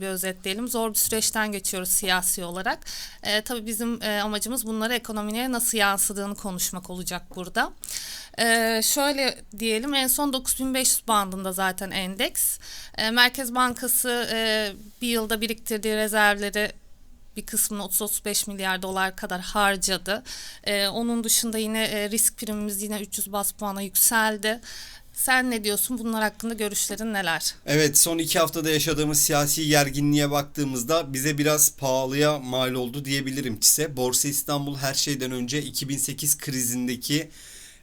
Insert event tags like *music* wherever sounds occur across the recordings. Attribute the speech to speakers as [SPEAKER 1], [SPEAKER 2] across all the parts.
[SPEAKER 1] bir özetleyelim. Zor bir süreçten geçiyoruz siyasi olarak. E, tabii bizim e, amacımız bunları ekonomiye nasıl yansıdığını konuşmak olacak burada. E, şöyle diyelim en son 9500 bandında zaten endeks. E, Merkez Bankası e, bir yılda biriktirdiği rezervleri bir kısmını 30-35 milyar dolar kadar harcadı. Ee, onun dışında yine e, risk primimiz yine 300 bas puana yükseldi. Sen ne diyorsun? Bunlar hakkında görüşlerin neler?
[SPEAKER 2] Evet son iki haftada yaşadığımız siyasi gerginliğe baktığımızda bize biraz pahalıya mal oldu diyebilirim çise. Borsa İstanbul her şeyden önce 2008 krizindeki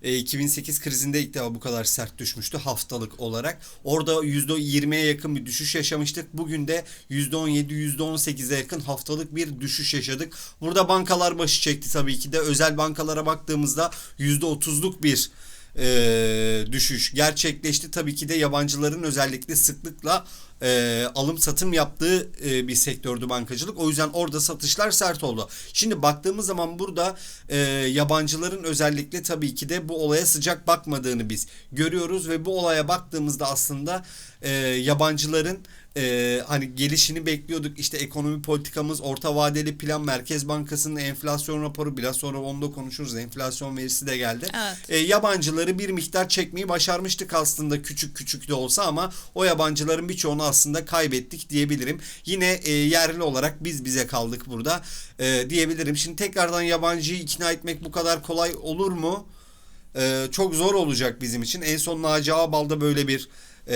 [SPEAKER 2] e, 2008 krizinde ilk defa bu kadar sert düşmüştü haftalık olarak. Orada %20'ye yakın bir düşüş yaşamıştık. Bugün de %17, %18'e yakın haftalık bir düşüş yaşadık. Burada bankalar başı çekti tabii ki de. Özel bankalara baktığımızda %30'luk bir e, düşüş gerçekleşti. Tabii ki de yabancıların özellikle sıklıkla e, alım satım yaptığı e, bir sektördü bankacılık. O yüzden orada satışlar sert oldu. Şimdi baktığımız zaman burada e, yabancıların özellikle tabii ki de bu olaya sıcak bakmadığını biz görüyoruz ve bu olaya baktığımızda aslında e, yabancıların e, hani gelişini bekliyorduk. İşte ekonomi politikamız, orta vadeli plan, Merkez Bankası'nın enflasyon raporu biraz sonra onu da konuşuruz. Enflasyon verisi de geldi.
[SPEAKER 1] Evet.
[SPEAKER 2] E, yabancıları bir miktar çekmeyi başarmıştık aslında küçük küçük de olsa ama o yabancıların birçoğunu aslında kaybettik diyebilirim. Yine e, yerli olarak biz bize kaldık burada e, diyebilirim. Şimdi tekrardan yabancıyı ikna etmek bu kadar kolay olur mu? E, çok zor olacak bizim için. En son Naci Ağbal'da böyle bir e,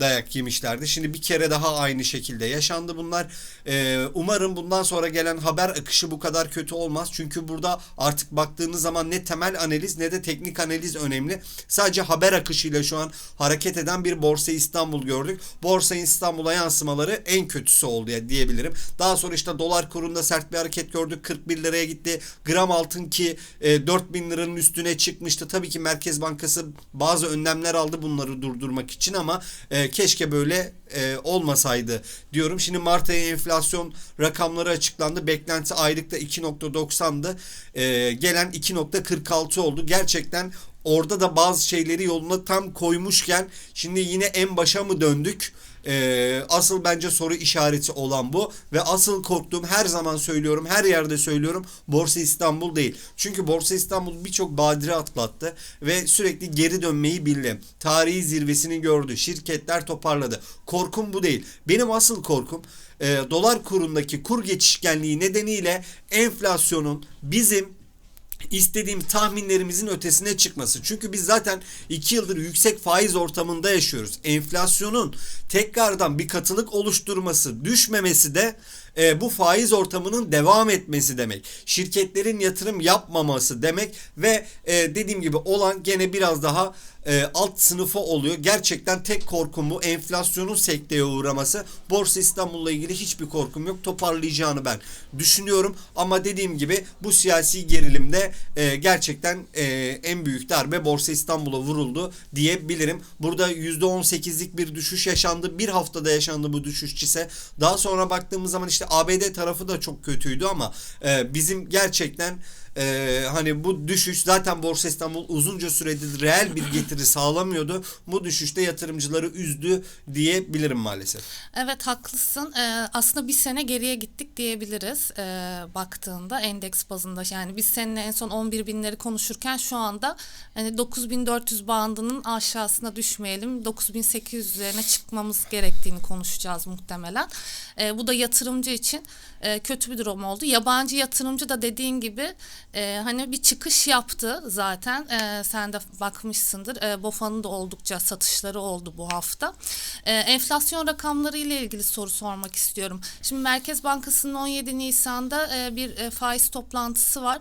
[SPEAKER 2] dayak yemişlerdi. Şimdi bir kere daha aynı şekilde yaşandı bunlar. E, umarım bundan sonra gelen haber akışı bu kadar kötü olmaz. Çünkü burada artık baktığınız zaman ne temel analiz ne de teknik analiz önemli. Sadece haber akışıyla şu an hareket eden bir Borsa İstanbul gördük. Borsa İstanbul'a yansımaları en kötüsü oldu ya diyebilirim. Daha sonra işte dolar kurunda sert bir hareket gördük. 41 liraya gitti. Gram altın ki e, 4000 liranın üstüne çıkmıştı. Tabii ki Merkez Bankası bazı önlemler aldı bunları durdurmak için ama e, keşke böyle e, olmasaydı diyorum. Şimdi Mart ayı enflasyon rakamları açıklandı. Beklenti aylıkta 2.90'dı. E, gelen 2.46 oldu. Gerçekten orada da bazı şeyleri yoluna tam koymuşken şimdi yine en başa mı döndük? Ee, asıl bence soru işareti olan bu ve asıl korktuğum her zaman söylüyorum her yerde söylüyorum Borsa İstanbul değil. Çünkü Borsa İstanbul birçok badire atlattı ve sürekli geri dönmeyi bildi. Tarihi zirvesini gördü. Şirketler toparladı. Korkum bu değil. Benim asıl korkum e, dolar kurundaki kur geçişkenliği nedeniyle enflasyonun bizim istediğim tahminlerimizin ötesine çıkması. Çünkü biz zaten 2 yıldır yüksek faiz ortamında yaşıyoruz. Enflasyonun tekrardan bir katılık oluşturması, düşmemesi de e, bu faiz ortamının devam etmesi demek. Şirketlerin yatırım yapmaması demek ve e, dediğim gibi olan gene biraz daha e, alt sınıfı oluyor. Gerçekten tek korkum bu enflasyonun sekteye uğraması. Borsa İstanbul'la ilgili hiçbir korkum yok. Toparlayacağını ben düşünüyorum. Ama dediğim gibi bu siyasi gerilimde e, gerçekten e, en büyük darbe Borsa İstanbul'a vuruldu diyebilirim. Burada %18'lik bir düşüş yaşandı. Bir haftada yaşandı bu düşüş ise. Daha sonra baktığımız zaman işte ABD tarafı da çok kötüydü ama e, bizim gerçekten e, hani bu düşüş zaten Borsa İstanbul uzunca süredir reel bir getiri *laughs* sağlamıyordu. Bu düşüşte yatırımcıları üzdü diyebilirim maalesef.
[SPEAKER 1] Evet haklısın. Ee, aslında bir sene geriye gittik diyebiliriz ee, baktığında endeks bazında. Yani biz seninle en son 11 binleri konuşurken şu anda hani 9400 bandının aşağısına düşmeyelim. 9800 üzerine çıkmamız gerektiğini konuşacağız muhtemelen. Ee, bu da yatırımcı için e, kötü bir durum oldu. Yabancı yatırımcı da dediğin gibi e, hani bir çıkış yaptı zaten. E, sen de bakmışsındır. E, BOFA'nın da oldukça satışları oldu bu hafta. E, enflasyon rakamları ile ilgili soru sormak istiyorum. Şimdi Merkez Bankası'nın 17 Nisan'da e, bir e, faiz toplantısı var.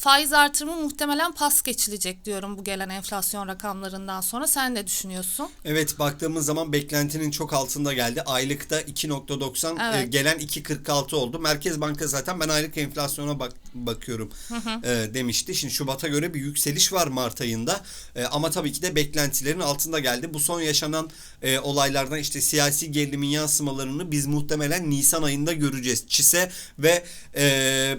[SPEAKER 1] Faiz artırımı muhtemelen pas geçilecek diyorum bu gelen enflasyon rakamlarından sonra. Sen ne düşünüyorsun?
[SPEAKER 2] Evet baktığımız zaman beklentinin çok altında geldi. Aylıkta 2.90
[SPEAKER 1] Evet.
[SPEAKER 2] e, gelen 2.46 oldu. Merkez Bankası zaten ben aylık enflasyona bak bakıyorum e, demişti. Şimdi Şubat'a göre bir yükseliş var Mart ayında. E, ama tabii ki de beklentilerin altında geldi. Bu son yaşanan e, olaylardan işte siyasi gerilimin yansımalarını biz muhtemelen Nisan ayında göreceğiz. ÇİSE ve e,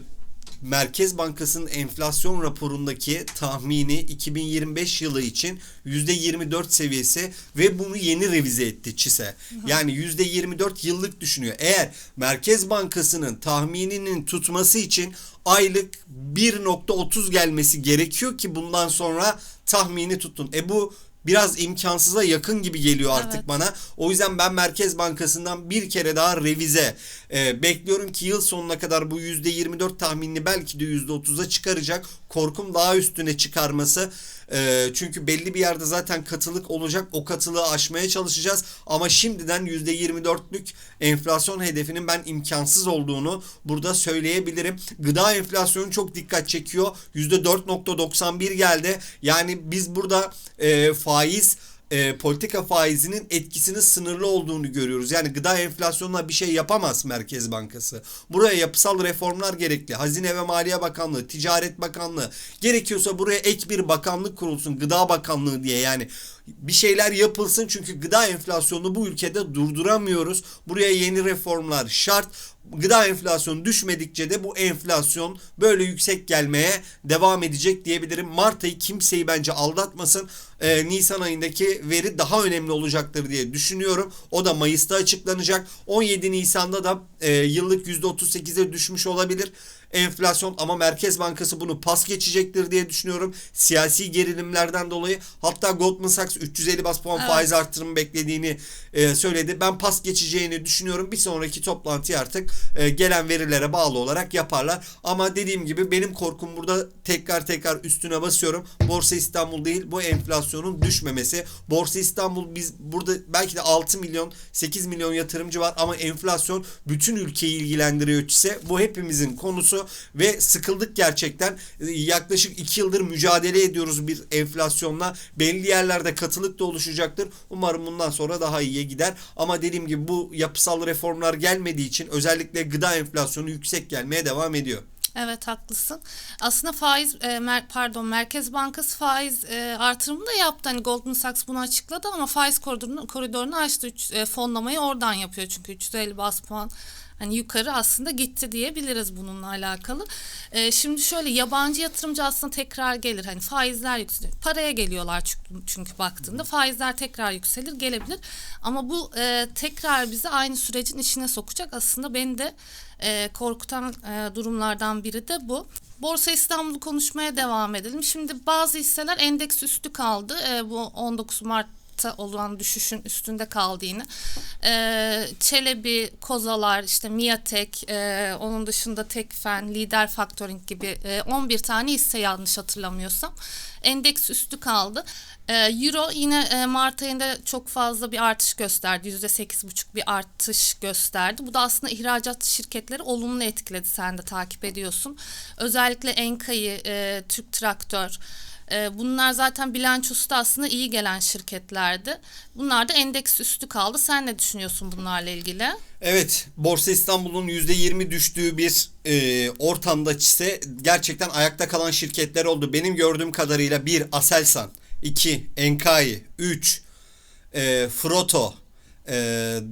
[SPEAKER 2] Merkez Bankası'nın enflasyon raporundaki tahmini 2025 yılı için %24 seviyesi ve bunu yeni revize etti ÇİSE. Yani %24 yıllık düşünüyor. Eğer Merkez Bankası'nın tahmininin tutması için aylık 1.30 gelmesi gerekiyor ki bundan sonra tahmini tutun. E bu biraz imkansıza yakın gibi geliyor artık
[SPEAKER 1] Evet.
[SPEAKER 2] bana. O yüzden ben Merkez Bankası'ndan bir kere daha revize e, bekliyorum ki yıl sonuna kadar bu %24 tahminini belki de %30'a çıkaracak. Korkum daha üstüne çıkarması. E, çünkü belli bir yerde zaten katılık olacak. O katılığı aşmaya çalışacağız. Ama şimdiden %24'lük enflasyon hedefinin ben imkansız olduğunu burada söyleyebilirim. Gıda enflasyonu çok dikkat çekiyor. %4.91 geldi. Yani biz burada e, faiz e, politika faizinin etkisinin sınırlı olduğunu görüyoruz. Yani gıda enflasyonuna bir şey yapamaz Merkez Bankası. Buraya yapısal reformlar gerekli. Hazine ve Maliye Bakanlığı, Ticaret Bakanlığı gerekiyorsa buraya ek bir bakanlık kurulsun. Gıda Bakanlığı diye yani bir şeyler yapılsın çünkü gıda enflasyonunu bu ülkede durduramıyoruz. Buraya yeni reformlar şart. Gıda enflasyonu düşmedikçe de bu enflasyon böyle yüksek gelmeye devam edecek diyebilirim. Mart ayı kimseyi bence aldatmasın. Ee, Nisan ayındaki veri daha önemli olacaktır diye düşünüyorum. O da Mayıs'ta açıklanacak. 17 Nisan'da da e, yıllık %38'e düşmüş olabilir enflasyon ama Merkez Bankası bunu pas geçecektir diye düşünüyorum. Siyasi gerilimlerden dolayı hatta Goldman Sachs 350 bas puan
[SPEAKER 1] Evet.
[SPEAKER 2] faiz artırımı beklediğini e, söyledi. Ben pas geçeceğini düşünüyorum. Bir sonraki toplantıyı artık e, gelen verilere bağlı olarak yaparlar. Ama dediğim gibi benim korkum burada tekrar tekrar üstüne basıyorum. Borsa İstanbul değil bu enflasyonun düşmemesi. Borsa İstanbul biz burada belki de 6 milyon 8 milyon yatırımcı var ama enflasyon bütün ülkeyi ilgilendiriyor ise bu hepimizin konusu ve sıkıldık gerçekten. Ee, Yaklaşık 2 yıldır mücadele ediyoruz bir enflasyonla. Belli yerlerde katılık da oluşacaktır. Umarım bundan sonra daha iyiye gider. Ama dediğim gibi bu yapısal reformlar gelmediği için özellikle gıda enflasyonu yüksek gelmeye devam ediyor.
[SPEAKER 1] Evet haklısın. Aslında faiz e, mer- pardon Merkez Bankası faiz e, artırımını da yaptı. Hani Goldman Sachs bunu açıkladı ama faiz koridorunu, koridorunu açtı. Üç, e, fonlamayı oradan yapıyor çünkü 350 bas puan hani yukarı aslında gitti diyebiliriz bununla alakalı. E, şimdi şöyle yabancı yatırımcı aslında tekrar gelir. Hani faizler yükselir. Paraya geliyorlar çünkü, çünkü baktığında faizler tekrar yükselir gelebilir. Ama bu e, tekrar bizi aynı sürecin içine sokacak. Aslında beni de e, korkutan e, durumlardan biri de bu. Borsa İstanbul'u konuşmaya devam edelim. Şimdi bazı hisseler endeks üstü kaldı. E, bu 19 Mart'ta olan düşüşün üstünde kaldı yine. E, Çelebi, Kozalar, işte Miatek, e, onun dışında Tekfen, Lider Factoring gibi e, 11 tane hisse yanlış hatırlamıyorsam. Endeks üstü kaldı. E, Euro yine e, Mart ayında çok fazla bir artış gösterdi. %8,5 bir artış gösterdi. Bu da aslında ihracat şirketleri olumlu etkiledi. Sen de takip ediyorsun. Özellikle Enka'yı, e, Türk Traktör, e, bunlar zaten bilançosu da aslında iyi gelen şirketlerdi. Bunlar da endeks üstü kaldı. Sen ne düşünüyorsun bunlarla ilgili?
[SPEAKER 2] Evet, Borsa İstanbul'un %20 düştüğü bir e, ortamda ise gerçekten ayakta kalan şirketler oldu. Benim gördüğüm kadarıyla 1. Aselsan, 2. Enkai, 3. E, Froto, e,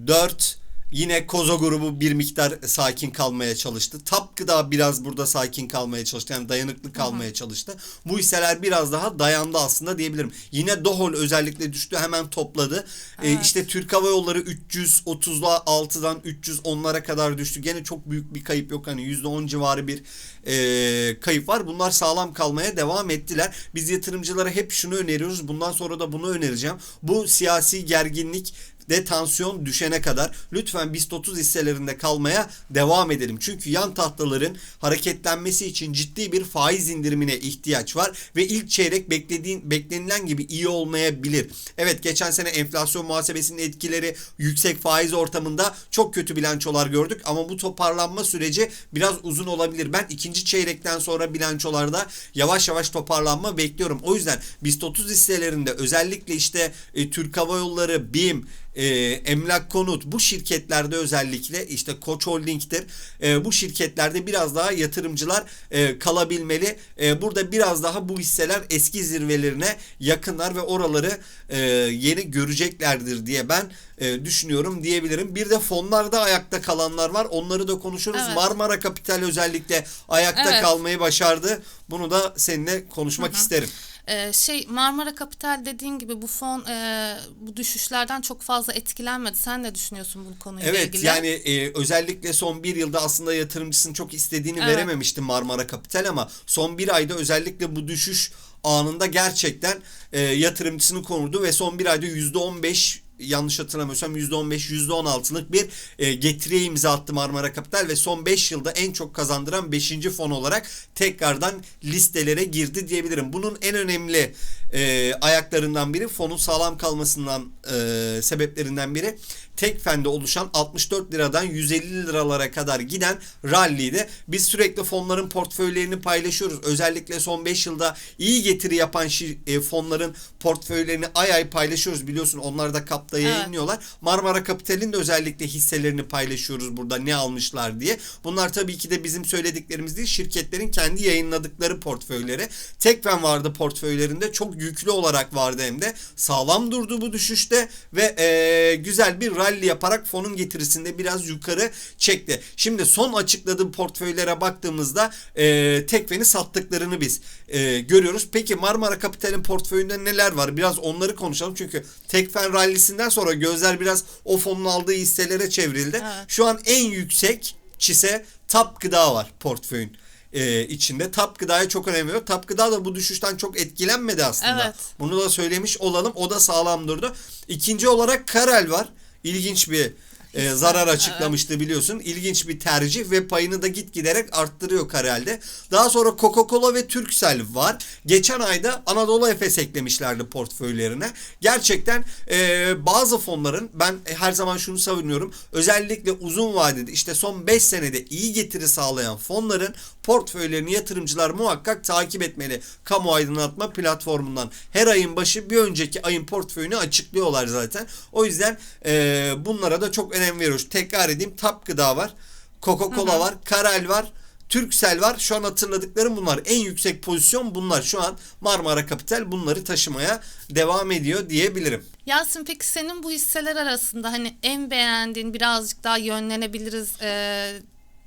[SPEAKER 2] 4. Yine Kozo grubu bir miktar sakin kalmaya çalıştı. Tap Gıda biraz burada sakin kalmaya çalıştı. Yani dayanıklı kalmaya çalıştı. Bu hisseler biraz daha dayandı aslında diyebilirim. Yine Dohol özellikle düştü hemen topladı. E,
[SPEAKER 1] Evet.
[SPEAKER 2] işte Türk Hava Yolları 336'dan 310'lara kadar düştü. Gene çok büyük bir kayıp yok. Hani %10 civarı bir e, kayıp var. Bunlar sağlam kalmaya devam ettiler. Biz yatırımcılara hep şunu öneriyoruz. Bundan sonra da bunu önereceğim. Bu siyasi gerginlik de tansiyon düşene kadar lütfen BIST 30 hisselerinde kalmaya devam edelim. Çünkü yan tahtaların hareketlenmesi için ciddi bir faiz indirimine ihtiyaç var ve ilk çeyrek beklediğin beklenilen gibi iyi olmayabilir. Evet geçen sene enflasyon muhasebesinin etkileri yüksek faiz ortamında çok kötü bilançolar gördük ama bu toparlanma süreci biraz uzun olabilir. Ben ikinci çeyrekten sonra bilançolarda yavaş yavaş toparlanma bekliyorum. O yüzden BIST 30 hisselerinde özellikle işte e, Türk Hava Yolları, BİM, e, Emlak Konut bu şirketlerde özellikle işte Koç Holding'tir. E, bu şirketlerde biraz daha yatırımcılar e, kalabilmeli. E, burada biraz daha bu hisseler eski zirvelerine yakınlar ve oraları e, yeni göreceklerdir diye ben e, düşünüyorum diyebilirim. Bir de fonlarda ayakta kalanlar var. Onları da konuşuruz.
[SPEAKER 1] Evet.
[SPEAKER 2] Marmara Kapital özellikle ayakta
[SPEAKER 1] Evet.
[SPEAKER 2] kalmayı başardı. Bunu da seninle konuşmak isterim.
[SPEAKER 1] Ee, şey Marmara Kapital dediğin gibi bu fon e, bu düşüşlerden çok fazla etkilenmedi. Sen ne düşünüyorsun bu konuyla
[SPEAKER 2] Evet
[SPEAKER 1] ilgili?
[SPEAKER 2] yani e, özellikle son bir yılda aslında yatırımcısının çok istediğini
[SPEAKER 1] Evet.
[SPEAKER 2] verememişti Marmara Kapital ama son bir ayda özellikle bu düşüş anında gerçekten e, yatırımcısını korudu ve son bir ayda yüzde on beş yanlış hatırlamıyorsam yüzde on beş yüzde on altılık bir e, getiriye imza attı Marmara Kapital ve son 5 yılda en çok kazandıran 5. fon olarak tekrardan listelere girdi diyebilirim. Bunun en önemli e, ayaklarından biri fonun sağlam kalmasından e, sebeplerinden biri Tekfen'de oluşan 64 liradan 150 liralara kadar giden rally'de biz sürekli fonların portföylerini paylaşıyoruz. Özellikle son 5 yılda iyi getiri yapan e, fonların portföylerini ay ay paylaşıyoruz. Biliyorsun onlar da kapta
[SPEAKER 1] Evet.
[SPEAKER 2] yayınlıyorlar. Marmara Kapital'in de özellikle hisselerini paylaşıyoruz burada ne almışlar diye. Bunlar tabii ki de bizim söylediklerimiz değil şirketlerin kendi yayınladıkları portföyleri. Tekfen vardı portföylerinde çok yüklü olarak vardı hem de sağlam durdu bu düşüşte ve e, güzel bir rally yaparak fonun getirisinde biraz yukarı çekti. Şimdi son açıkladığı portföylere baktığımızda e, Tekfen'i sattıklarını biz e, görüyoruz. Peki Marmara Kapital'in portföyünde neler var? Biraz onları konuşalım çünkü Tekfen rallisinden sonra gözler biraz o fonun aldığı hisselere çevrildi.
[SPEAKER 1] Evet.
[SPEAKER 2] Şu an en yüksek çise Tap Gıda var portföyün e, içinde. Tap Gıda'ya çok önem veriyor. Tap Gıda da bu düşüşten çok etkilenmedi aslında.
[SPEAKER 1] Evet.
[SPEAKER 2] Bunu da söylemiş olalım. O da sağlam durdu. İkinci olarak Karel var. İlginç bir e, zarar açıklamıştı biliyorsun. İlginç bir tercih ve payını da git giderek arttırıyor Karel'de. Daha sonra Coca-Cola ve Turkcell var. Geçen ayda Anadolu Efes eklemişlerdi portföylerine. Gerçekten e, bazı fonların ben her zaman şunu savunuyorum. Özellikle uzun vadede işte son 5 senede iyi getiri sağlayan fonların portföylerini yatırımcılar muhakkak takip etmeli. Kamu aydınlatma platformundan her ayın başı bir önceki ayın portföyünü açıklıyorlar zaten. O yüzden e, bunlara da çok önem veriyoruz. Tekrar edeyim Tap Gıda var. Coca-Cola var. Karel var. Turkcell var. Şu an hatırladıklarım bunlar. En yüksek pozisyon bunlar. Şu an Marmara Kapital bunları taşımaya devam ediyor diyebilirim.
[SPEAKER 1] Yasin peki senin bu hisseler arasında hani en beğendiğin birazcık daha yönlenebiliriz e,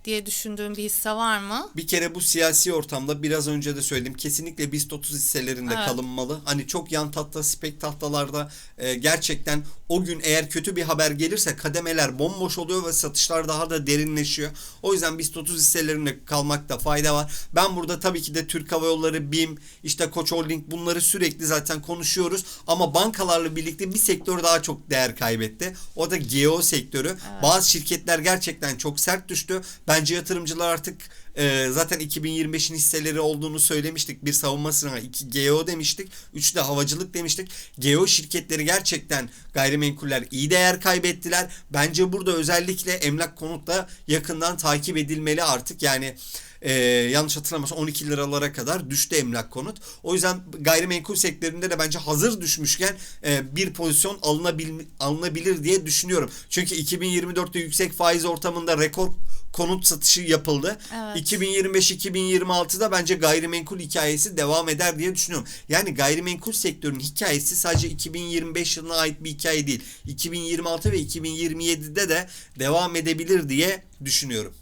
[SPEAKER 1] diye düşündüğün bir hisse var mı?
[SPEAKER 2] Bir kere bu siyasi ortamda biraz önce de söyledim. Kesinlikle BIST 30 hisselerinde
[SPEAKER 1] Evet.
[SPEAKER 2] kalınmalı. Hani çok yan tahta, spek tahtalarda e, gerçekten o gün eğer kötü bir haber gelirse kademeler bomboş oluyor ve satışlar daha da derinleşiyor. O yüzden BIST 30 hisselerinde kalmakta fayda var. Ben burada tabii ki de Türk Hava Yolları, BİM, işte Koç Holding bunları sürekli zaten konuşuyoruz. Ama bankalarla birlikte bir sektör daha çok değer kaybetti. O da GEO sektörü. Bazı şirketler gerçekten çok sert düştü. Bence yatırımcılar artık e, zaten 2025'in hisseleri olduğunu söylemiştik. Bir savunmasına iki GEO demiştik. Üç de havacılık demiştik. GEO şirketleri gerçekten gayrimenkuller iyi değer kaybettiler. Bence burada özellikle emlak konutta yakından takip edilmeli artık. Yani e, yanlış hatırlamıyorsam 12 liralara kadar düştü emlak konut. O yüzden gayrimenkul sektöründe de bence hazır düşmüşken e, bir pozisyon alınabil, alınabilir diye düşünüyorum. Çünkü 2024'te yüksek faiz ortamında rekor konut satışı yapıldı.
[SPEAKER 1] Evet.
[SPEAKER 2] 2025-2026'da bence gayrimenkul hikayesi devam eder diye düşünüyorum. Yani gayrimenkul sektörünün hikayesi sadece 2025 yılına ait bir hikaye değil. 2026 ve 2027'de de devam edebilir diye düşünüyorum.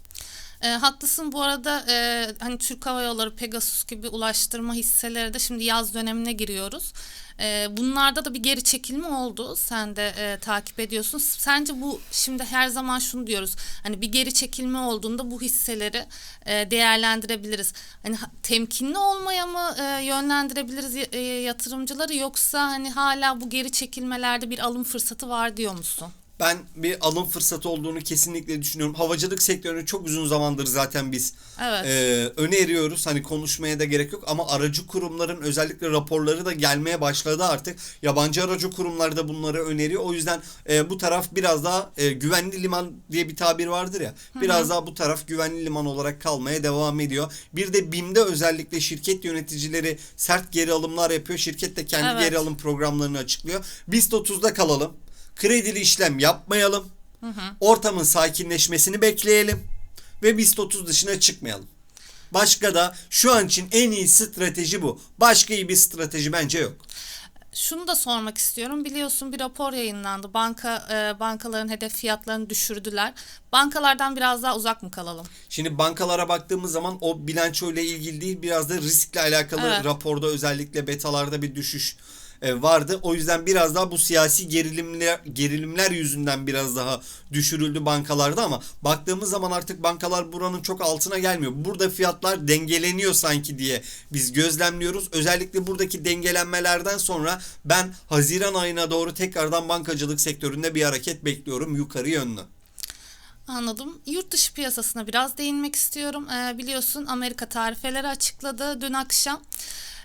[SPEAKER 1] E, haklısın bu arada e, hani Türk Hava Yolları, Pegasus gibi ulaştırma hisseleri de şimdi yaz dönemine giriyoruz. E, bunlarda da bir geri çekilme oldu. Sen de e, takip ediyorsun. Sence bu şimdi her zaman şunu diyoruz. Hani bir geri çekilme olduğunda bu hisseleri e, değerlendirebiliriz. Hani ha- temkinli olmaya mı e, yönlendirebiliriz e, yatırımcıları yoksa hani hala bu geri çekilmelerde bir alım fırsatı var diyor musun?
[SPEAKER 2] Ben bir alım fırsatı olduğunu kesinlikle düşünüyorum. Havacılık sektörünü çok uzun zamandır zaten biz
[SPEAKER 1] Evet.
[SPEAKER 2] e, öneriyoruz. Hani konuşmaya da gerek yok ama aracı kurumların özellikle raporları da gelmeye başladı artık. Yabancı aracı kurumlar da bunları öneriyor. O yüzden e, bu taraf biraz daha e, güvenli liman diye bir tabir vardır ya. Biraz daha bu taraf güvenli liman olarak kalmaya devam ediyor. Bir de BİM'de özellikle şirket yöneticileri sert geri alımlar yapıyor. Şirket de kendi
[SPEAKER 1] Evet.
[SPEAKER 2] geri alım programlarını açıklıyor. BIST 30'da kalalım. Kredili işlem yapmayalım. Ortamın sakinleşmesini bekleyelim ve BIST 30 dışına çıkmayalım. Başka da şu an için en iyi strateji bu. Başka iyi bir strateji bence yok.
[SPEAKER 1] Şunu da sormak istiyorum. Biliyorsun bir rapor yayınlandı. Banka e, bankaların hedef fiyatlarını düşürdüler. Bankalardan biraz daha uzak mı kalalım?
[SPEAKER 2] Şimdi bankalara baktığımız zaman o bilanço ile ilgili değil biraz da riskle alakalı
[SPEAKER 1] Evet.
[SPEAKER 2] raporda özellikle betalarda bir düşüş vardı. O yüzden biraz daha bu siyasi gerilimler gerilimler yüzünden biraz daha düşürüldü bankalarda ama baktığımız zaman artık bankalar buranın çok altına gelmiyor. Burada fiyatlar dengeleniyor sanki diye biz gözlemliyoruz. Özellikle buradaki dengelenmelerden sonra ben Haziran ayına doğru tekrardan bankacılık sektöründe bir hareket bekliyorum yukarı yönlü.
[SPEAKER 1] Anladım. Yurt dışı piyasasına biraz değinmek istiyorum. Ee, biliyorsun Amerika tarifeleri açıkladı dün akşam.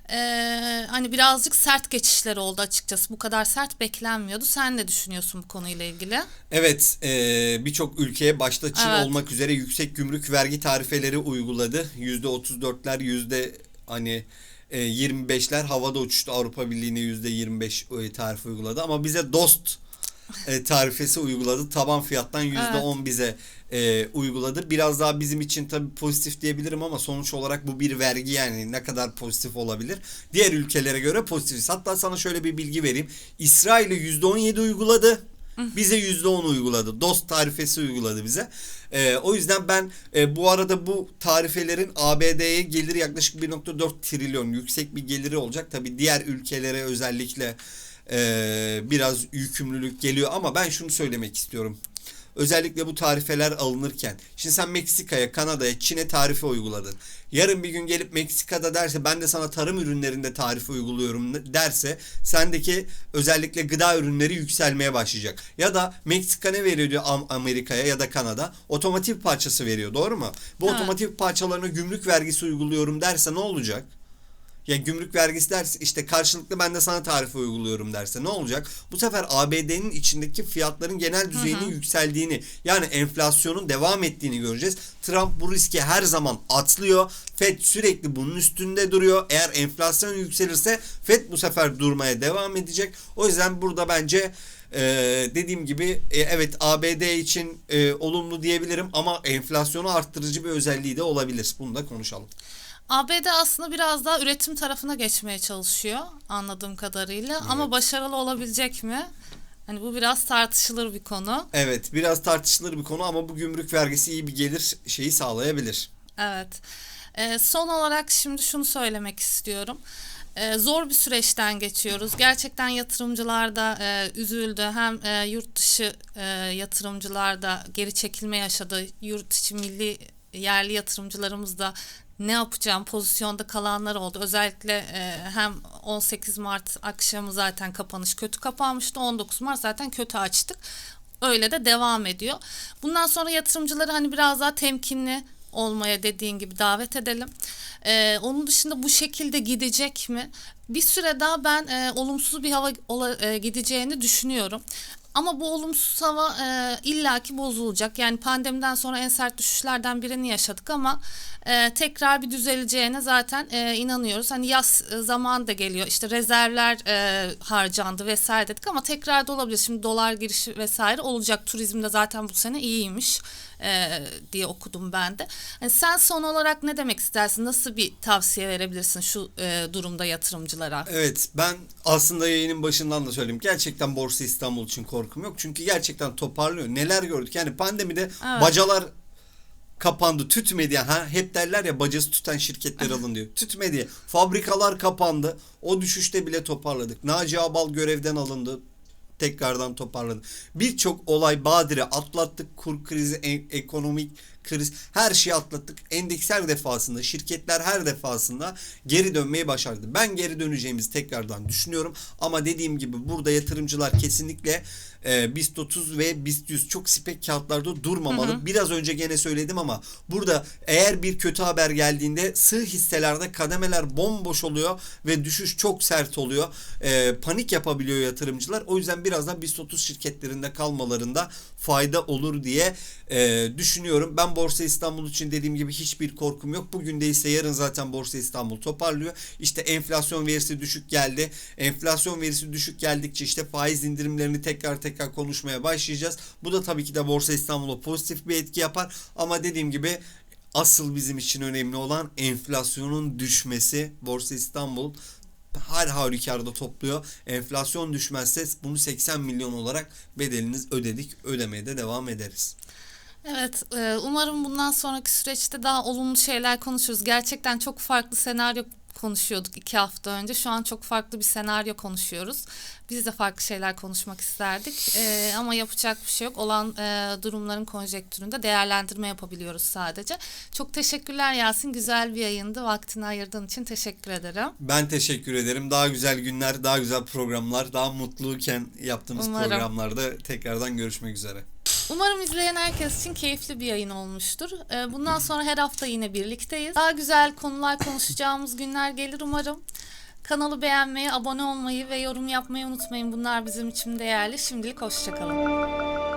[SPEAKER 1] Ee, hani birazcık sert geçişler oldu açıkçası. Bu kadar sert beklenmiyordu. Sen ne düşünüyorsun bu konuyla ilgili?
[SPEAKER 2] Evet, eee, birçok ülkeye başta Çin
[SPEAKER 1] Evet.
[SPEAKER 2] olmak üzere yüksek gümrük vergi tarifeleri uyguladı. Yüzde 34'ler, yüzde hani e, 25'ler havada uçuştu. Avrupa Birliği'ne yüzde 25 e, tarife uyguladı. Ama bize dost e, tarifesi uyguladı. Taban fiyattan yüzde 10 bize e, uyguladı. Biraz daha bizim için tabii pozitif diyebilirim ama sonuç olarak bu bir vergi yani ne kadar pozitif olabilir. Diğer ülkelere göre pozitif. Hatta sana şöyle bir bilgi vereyim. İsrail'e yüzde 17 uyguladı. Bize yüzde on uyguladı. Dost tarifesi uyguladı bize. Ee, o yüzden ben e, bu arada bu tarifelerin ABD'ye geliri yaklaşık 1.4 trilyon yüksek bir geliri olacak. Tabi diğer ülkelere özellikle e, biraz yükümlülük geliyor ama ben şunu söylemek istiyorum. Özellikle bu tarifeler alınırken. Şimdi sen Meksika'ya, Kanada'ya, Çin'e tarife uyguladın. Yarın bir gün gelip Meksika'da derse ben de sana tarım ürünlerinde tarife uyguluyorum derse sendeki özellikle gıda ürünleri yükselmeye başlayacak. Ya da Meksika ne veriyor diyor Amerika'ya ya da Kanada? Otomotiv parçası veriyor doğru mu? Bu
[SPEAKER 1] Evet.
[SPEAKER 2] otomotiv parçalarına gümrük vergisi uyguluyorum derse ne olacak? Ya gümrük vergisi derse işte karşılıklı ben de sana tarife uyguluyorum derse ne olacak? Bu sefer ABD'nin içindeki fiyatların genel düzeyinin yükseldiğini yani enflasyonun devam ettiğini göreceğiz. Trump bu riski her zaman atlıyor. Fed sürekli bunun üstünde duruyor. Eğer enflasyon yükselirse Fed bu sefer durmaya devam edecek. O yüzden burada bence e, dediğim gibi e, evet ABD için e, olumlu diyebilirim ama enflasyonu arttırıcı bir özelliği de olabilir. Bunu da konuşalım.
[SPEAKER 1] ABD aslında biraz daha üretim tarafına geçmeye çalışıyor anladığım kadarıyla. Ama başarılı olabilecek mi? Hani bu biraz tartışılır bir konu.
[SPEAKER 2] Evet biraz tartışılır bir konu ama bu gümrük vergisi iyi bir gelir şeyi sağlayabilir.
[SPEAKER 1] Evet. Ee, son olarak şimdi şunu söylemek istiyorum. Ee, zor bir süreçten geçiyoruz. Gerçekten yatırımcılar da e, üzüldü. Hem e, yurt dışı e, yatırımcılar da geri çekilme yaşadı. Yurt içi milli yerli yatırımcılarımız da ne yapacağım pozisyonda kalanlar oldu. Özellikle e, hem 18 Mart akşamı zaten kapanış kötü kapanmıştı. 19 Mart zaten kötü açtık. Öyle de devam ediyor. Bundan sonra yatırımcıları hani biraz daha temkinli olmaya dediğin gibi davet edelim. Ee, onun dışında bu şekilde gidecek mi? Bir süre daha ben e, olumsuz bir hava ola- e, gideceğini düşünüyorum. Ama bu olumsuz hava e, illaki bozulacak. Yani pandemiden sonra en sert düşüşlerden birini yaşadık ama e, tekrar bir düzeleceğine zaten e, inanıyoruz. Hani yaz e, zamanı da geliyor. İşte rezervler e, harcandı vesaire dedik ama tekrar da olabilir. Şimdi dolar girişi vesaire olacak. Turizmde zaten bu sene iyiymiş e, diye okudum ben de. Hani sen son olarak ne demek istersin? Nasıl bir tavsiye verebilirsin şu e, durumda yatırımcılara?
[SPEAKER 2] Evet ben aslında yayının başından da söyleyeyim. Gerçekten Borsa İstanbul için korkum yok. Çünkü gerçekten toparlıyor. Neler gördük? Yani pandemide
[SPEAKER 1] Evet.
[SPEAKER 2] bacalar kapandı. Tütmedi. yani. Ha, hep derler ya bacası tüten şirketler *laughs* alın diyor. Tütmedi. Fabrikalar kapandı. O düşüşte bile toparladık. Naci Abal görevden alındı. Tekrardan toparladı. Birçok olay badire atlattık. Kur krizi, e- ekonomik kriz her şeyi atlattık. Endeks her defasında, şirketler her defasında geri dönmeyi başardı. Ben geri döneceğimizi tekrardan düşünüyorum. Ama dediğim gibi burada yatırımcılar kesinlikle e, BIST 30 ve BIST 100 çok spek kağıtlarda durmamalı. Biraz önce gene söyledim ama burada eğer bir kötü haber geldiğinde sığ hisselerde kademeler bomboş oluyor ve düşüş çok sert oluyor. E, panik yapabiliyor yatırımcılar. O yüzden biraz da BIST 30 şirketlerinde kalmalarında fayda olur diye e, düşünüyorum. Ben Borsa İstanbul için dediğim gibi hiçbir korkum yok. Bugün değilse yarın zaten Borsa İstanbul toparlıyor. İşte enflasyon verisi düşük geldi. Enflasyon verisi düşük geldikçe işte faiz indirimlerini tekrar tekrar konuşmaya başlayacağız. Bu da tabii ki de Borsa İstanbul'a pozitif bir etki yapar. Ama dediğim gibi asıl bizim için önemli olan enflasyonun düşmesi. Borsa İstanbul her halükarda topluyor. Enflasyon düşmezse bunu 80 milyon olarak bedeliniz ödedik. Ödemeye de devam ederiz.
[SPEAKER 1] Evet, e, umarım bundan sonraki süreçte daha olumlu şeyler konuşuruz. Gerçekten çok farklı senaryo konuşuyorduk iki hafta önce. Şu an çok farklı bir senaryo konuşuyoruz. Biz de farklı şeyler konuşmak isterdik. E, ama yapacak bir şey yok. Olan e, durumların konjektüründe değerlendirme yapabiliyoruz sadece. Çok teşekkürler Yasin. Güzel bir yayındı. Vaktini ayırdığın için teşekkür ederim.
[SPEAKER 2] Ben teşekkür ederim. Daha güzel günler, daha güzel programlar, daha mutluyken yaptığımız
[SPEAKER 1] Umarım.
[SPEAKER 2] programlarda tekrardan görüşmek üzere.
[SPEAKER 1] Umarım izleyen herkes için keyifli bir yayın olmuştur. Ee, Bundan sonra her hafta yine birlikteyiz. Daha güzel konular konuşacağımız günler gelir umarım. Kanalı beğenmeyi, abone olmayı ve yorum yapmayı unutmayın. Bunlar bizim için değerli. Şimdilik hoşçakalın.